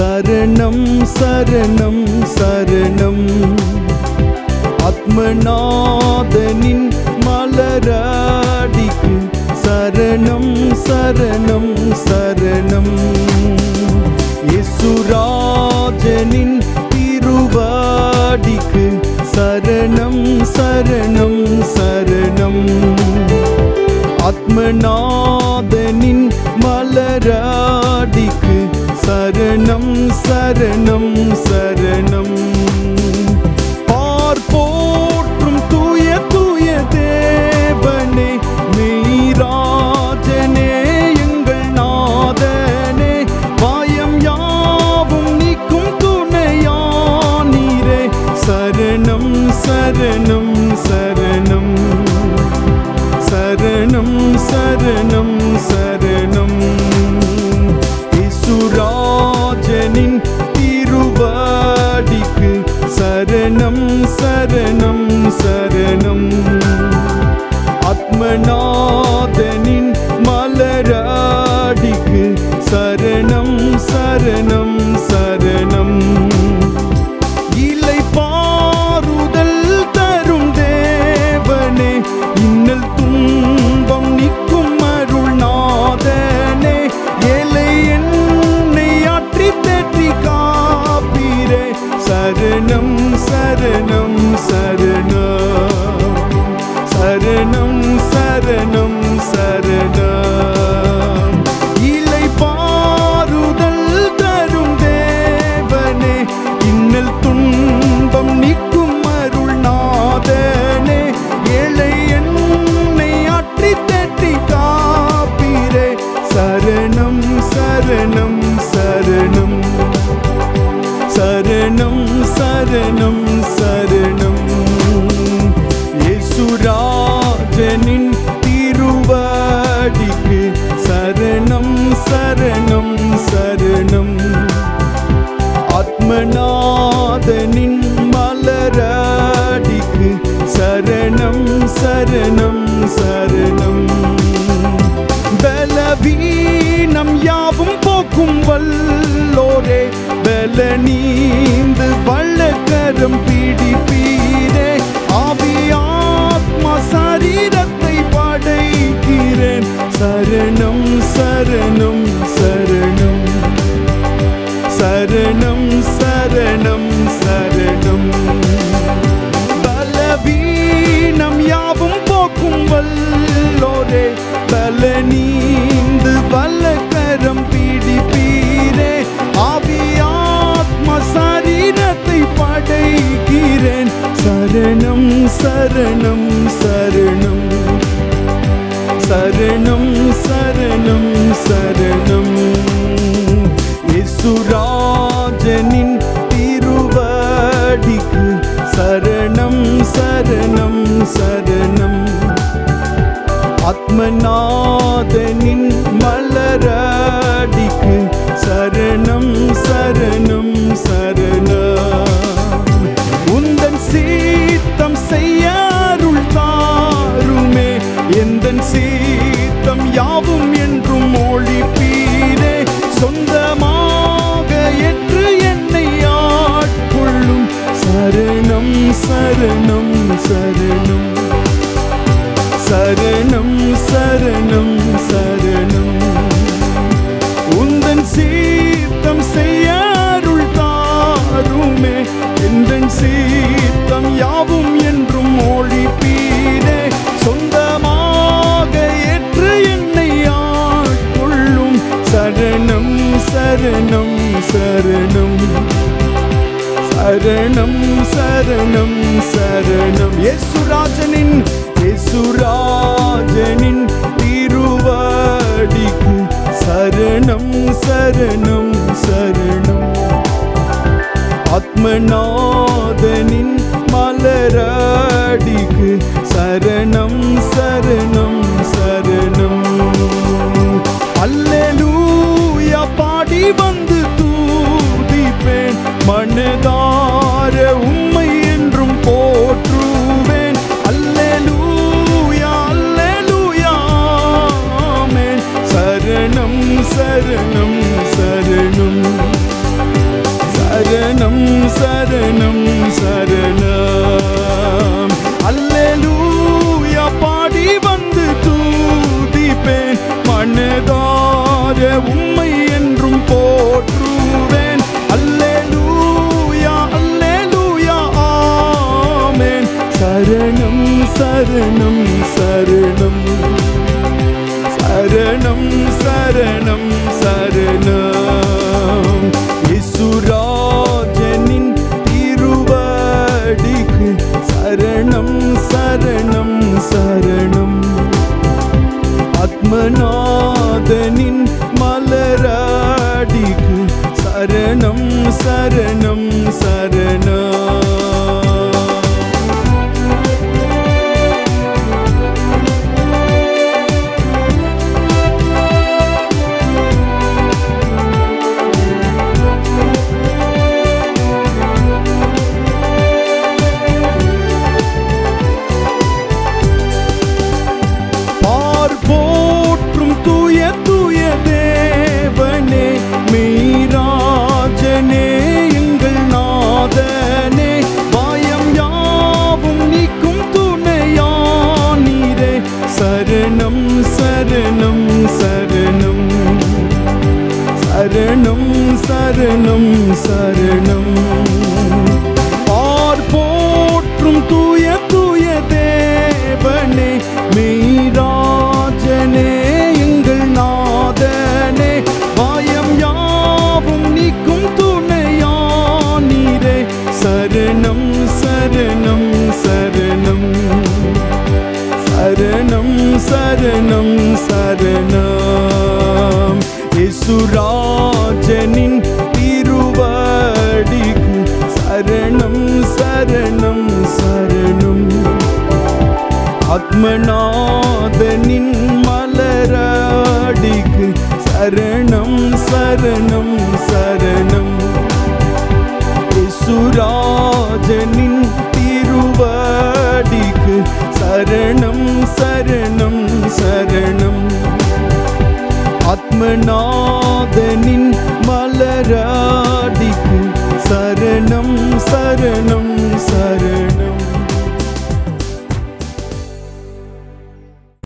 சரணம் சரணம் சரணம். ஆத்மநாதனின் மலராடிக்கு சரணம் சரணம் சரணம். இசுராஜனின் திருவாடிக்கு சரணம் சரணம் சரணம். ஆத்மநாதனின் மலராடிக்கு சரணம் சரணம் சரணம். பார்ப்போற்றும் தூய தூய தேவனே நீராஜனே எங்கள் நாதனே பாயம் யாவும் நீக்கும் துணையானீரே. சரணம் சரணம். சரணம் சரணம் சரணம். யேசுராஜனின் திருவாடிக்கு சரணம் சரணம் சரணம். ஆத்மநாதனின் மலராடிக்கு சரணம் சரணம் சரணம். பலவீனம் யாவும் போக்கும் வல்லோரே பலனீ பல நீந்து வல்லக்கரம் பிடிப்பீரே. ஆவியாத்ம சரீரத்தை படைக்கிறேன். சரணம் சரணம் சரணம். சரணம் சரணம் சரணம். இசுராஜனின் ஆத்மநாதனின் மலரடிக்கு சரணம் சரணம் சரணம். உந்தன் சீத்தம் செய்ய அருள் தாருமே எந்த சீத்தம் யாவும் என்றும் ஒழிப்பீரே. சொந்தமாக என்று என்னை ஆட்கொள்ளும் சரணம் சரணம் சரணம். சரணம் சரணம். உந்தன் சீத்தம் செய்ய அருள் தாருமே. எந்தன் சீத்தம் யாவும் என்றும் ஒளிப்பீரே சொந்தமாக ஏற்று என்னை ஆட்கொள்ளும். சரணம் சரணம் சரணம். சரணம் சரணம் சரணம். அடிக்கு சரணம் சரணம். சரணம் சரணம் சரணம். சரணம் சரணம் சரணம். இசுராஜனின் திருவடிக்கு சரணம் சரணம் சரணம். சரணம் சரணம். ஆர் போற்றும் தூய தூய தேவனே மெய்ராஜனே எங்கள் நாதனே பாயம் யாவும் நீக்கும் துணையானீரே. சரணம் சரணம் சரணம். சரணம் சரணம் சரணம். இசுராஜனின் சரணம் சரணம் ஆத்மநாதனின் மலரடிக்கு சரணம் சரணம் சரணம் சுராஜனின் திருவடிக்கு சரணம் சரணம் சரணம் ஆத்மநாதனின் மலராடிக்கு சரணம் சரணம் சரணம்